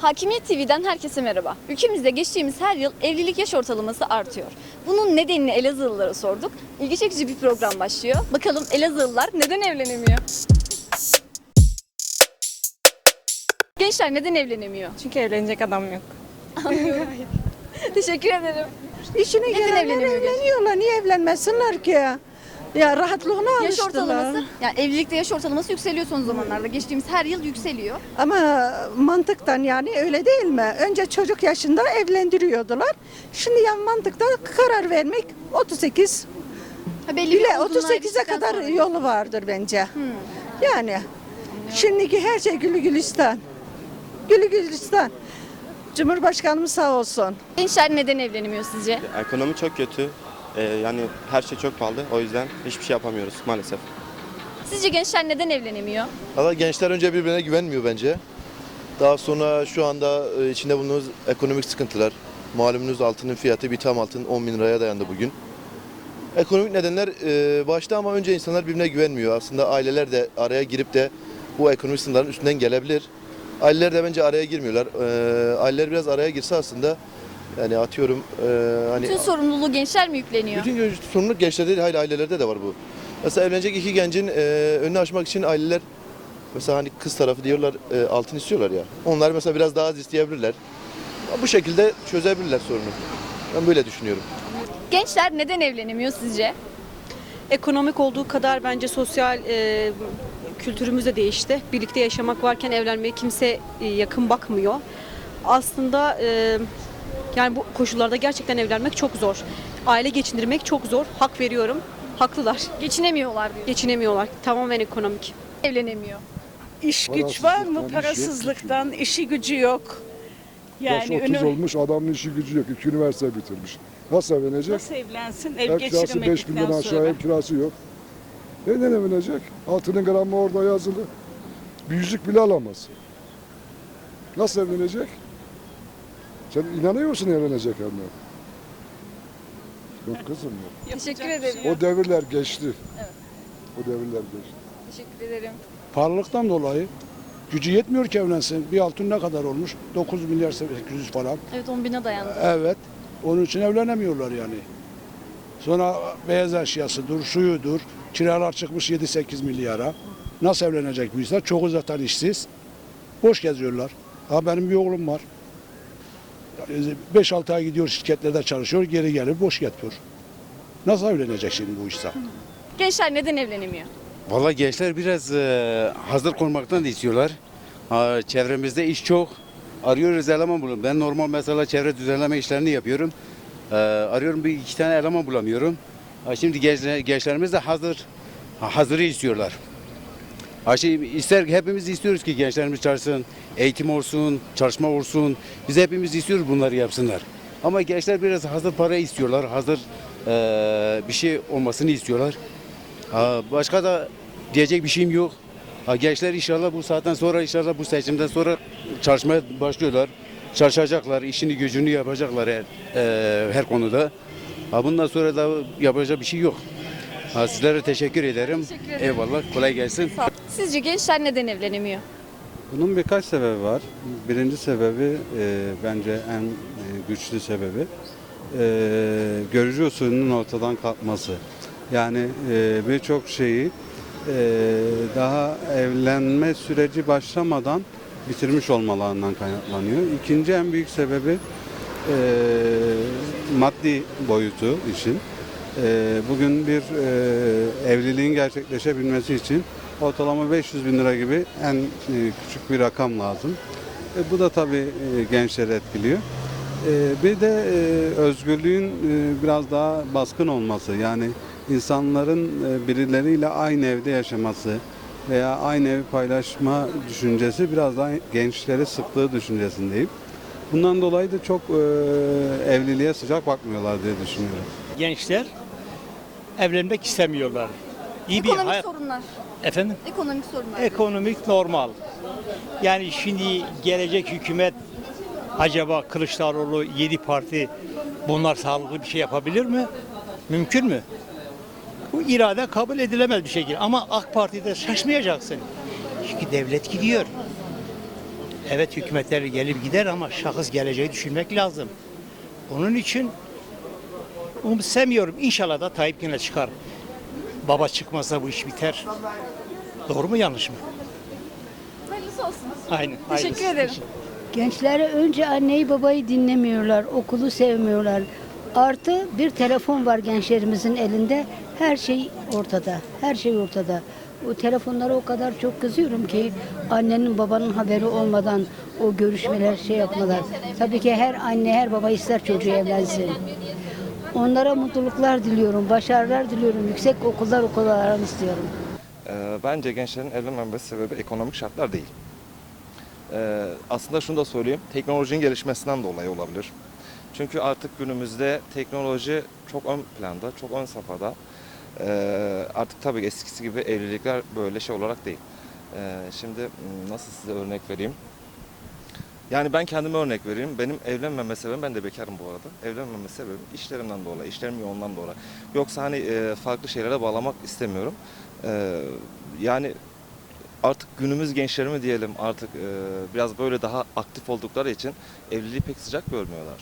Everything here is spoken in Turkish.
Hakimiyet TV'den herkese merhaba. Ülkemizde geçtiğimiz her yıl evlilik yaş ortalaması artıyor. Bunun nedenini Elazığlılara sorduk. İlgi çekici bir program başlıyor. Bakalım Elazığlılar neden evlenemiyor? Gençler neden evlenemiyor? Çünkü evlenecek adam yok. Teşekkür ederim. İşine Neden gelenler evlenemiyor evleniyorlar. Niye evlenmesinler ki? Ya rahatlığına Yaş alıştılar. ortalaması, yani evlilikte yaş ortalaması yükseliyor son zamanlarda. Geçtiğimiz her yıl yükseliyor. Ama mantıktan yani öyle değil mi? Önce çocuk yaşında evlendiriyordular. Şimdi ya mantıktan karar vermek 38 Ha, belli bile olgunluğa 38'e eriştikten kadar sonra. yolu vardır bence. Yani şimdiki her şey gülü gülistan. Gülü gülistan. Cumhurbaşkanımız sağ olsun. Gençler neden evlenemiyor sizce? Ekonomi çok kötü. Ee, yani her şey çok pahalı. O yüzden hiçbir şey yapamıyoruz maalesef. Sizce gençler neden evlenemiyor? Valla gençler önce birbirine güvenmiyor bence. Daha sonra şu anda e, içinde bulunduğumuz ekonomik sıkıntılar. Malumunuz altının fiyatı bir tam altın 10 bin liraya dayandı bugün. Ekonomik nedenler e, başta ama önce insanlar birbirine güvenmiyor. Aslında aileler de araya girip de bu ekonomik sınırların üstünden gelebilir. Aileler de bence araya girmiyorlar. E, aileler biraz araya girse aslında yani atıyorum e, hani Bütün sorumluluğu gençler mi yükleniyor? bütün sorumluluk gençlerde değil, hayır ailelerde de var bu. Mesela evlenecek iki gencin e, önünü açmak için aileler mesela hani kız tarafı diyorlar e, altın istiyorlar ya. Onlar mesela biraz daha az isteyebilirler. Bu şekilde çözebilirler sorunu. Ben böyle düşünüyorum. Gençler neden evlenemiyor sizce? Ekonomik olduğu kadar bence sosyal e, kültürümüz de değişti. Birlikte yaşamak varken evlenmeye kimse e, yakın bakmıyor. Aslında e, yani bu koşullarda gerçekten evlenmek çok zor. Aile geçindirmek çok zor. Hak veriyorum. Haklılar. Geçinemiyorlar diyor. Geçinemiyorlar. Tamamen ekonomik. Evlenemiyor. İş güç var mı? Parasızlıktan işi gücü yok. Yaş Yani 30 ünü- olmuş adamın işi gücü yok. İki üniversite bitirmiş. Nasıl evlenecek? nasıl evlensin? Ev, Ev kirası 5 geçiremedikten milyon aşağı sonra. ev kirası yok. Neden evlenecek? Altının gramı orada yazılı. Bir yüzük bile alamaz. Nasıl evlenecek? Sen inanıyor musun evlenecek anne? Yok kızım yok. Teşekkür ederim. O devirler geçti. O devirler geçti. Teşekkür ederim. Pahalılıktan dolayı gücü yetmiyor ki evlensin. Bir altın ne kadar olmuş? 9 milyar 800 falan. Evet 10 bine dayandı. Evet. Onun için evlenemiyorlar yani. Sonra beyaz eşyasıdır, suyudur. Kiralar çıkmış 7-8 milyara. Nasıl evlenecek bu insan? Çoğu zaten işsiz. Boş geziyorlar. Ha benim bir oğlum var. 5-6 ay gidiyor şirketlerde çalışıyor, geri gelir boş yatıyor. Nasıl evlenecek şimdi bu insan? Gençler neden evlenemiyor? Valla gençler biraz e, hazır konmaktan da istiyorlar. Ha, çevremizde iş çok. Arıyoruz eleman bulun. Ben normal mesela çevre düzenleme işlerini yapıyorum. E, arıyorum bir iki tane eleman bulamıyorum. Ha, şimdi gençler, gençlerimiz de hazır ha, hazırı istiyorlar. Şey, ister hepimiz istiyoruz ki gençlerimiz çalışsın, eğitim olsun, çalışma olsun. Biz hepimiz istiyoruz bunları yapsınlar. Ama gençler biraz hazır para istiyorlar, hazır e, bir şey olmasını istiyorlar. Ha, başka da diyecek bir şeyim yok. Ha, gençler inşallah bu saatten sonra inşallah bu seçimden sonra çalışmaya başlıyorlar. Çalışacaklar, işini gücünü yapacaklar her, e, her konuda. Ha, bundan sonra da yapacak bir şey yok. Ha, sizlere teşekkür ederim. Teşekkür ederim. Eyvallah, kolay gelsin. Sağ. Sizce gençler neden evlenemiyor? Bunun birkaç sebebi var. Birinci sebebi e, bence en e, güçlü sebebi e, görücü usulünün ortadan kalkması. Yani e, birçok şeyi e, daha evlenme süreci başlamadan bitirmiş olmalarından kaynaklanıyor. İkinci en büyük sebebi e, maddi boyutu işin. E, bugün bir e, evliliğin gerçekleşebilmesi için ortalama 500 bin lira gibi en e, küçük bir rakam lazım. E, bu da tabii gençleri etkiliyor. Bir de özgürlüğün biraz daha baskın olması yani insanların birileriyle aynı evde yaşaması veya aynı evi paylaşma düşüncesi biraz daha gençleri sıktığı düşüncesindeyim. Bundan dolayı da çok evliliğe sıcak bakmıyorlar diye düşünüyorum. gençler evlenmek istemiyorlar. İyi bir Ekonomik hayat sorunlar. efendim Ekonomik sorunlar. ekonomik normal. Yani şimdi gelecek hükümet acaba Kılıçdaroğlu 7 parti bunlar sağlıklı bir şey yapabilir mi? Mümkün mü? Bu irade kabul edilemez bir şekilde ama AK Parti'de şaşmayacaksın. Çünkü devlet gidiyor. Evet hükümetler gelip gider ama şahıs geleceği düşünmek lazım. Onun için umursamıyorum. İnşallah da Tayyip yine çıkar. Baba çıkmazsa bu iş biter. Doğru mu yanlış mı? Hayırlısı olsun. Aynen. Teşekkür hayırlısı. ederim. Gençlere önce anneyi babayı dinlemiyorlar, okulu sevmiyorlar. Artı bir telefon var gençlerimizin elinde. Her şey ortada. Her şey ortada. O telefonlara o kadar çok kızıyorum ki annenin babanın haberi olmadan o görüşmeler şey yapmalar. Tabii ki her anne her baba ister çocuğu evlensin. Onlara mutluluklar diliyorum, başarılar diliyorum, yüksek okullar okumalarını istiyorum. Ee, Bence gençlerin evlenmemesi sebebi ekonomik şartlar değil. Ee, Aslında şunu da söyleyeyim, teknolojinin gelişmesinden dolayı olabilir. Çünkü artık günümüzde teknoloji çok ön planda, çok ön safhada. Ee, Artık tabii eskisi gibi evlilikler böyle şey olarak değil. Ee, Şimdi m, nasıl size örnek vereyim? Yani ben kendime örnek vereyim. Benim evlenmeme sebebim, ben de bekarım bu arada. Evlenmeme sebebim işlerimden dolayı, işlerim yoğundan dolayı. Yoksa hani e, farklı şeylere bağlamak istemiyorum. Ee, yani artık günümüz gençleri mi diyelim artık e, biraz böyle daha aktif oldukları için evliliği pek sıcak görmüyorlar.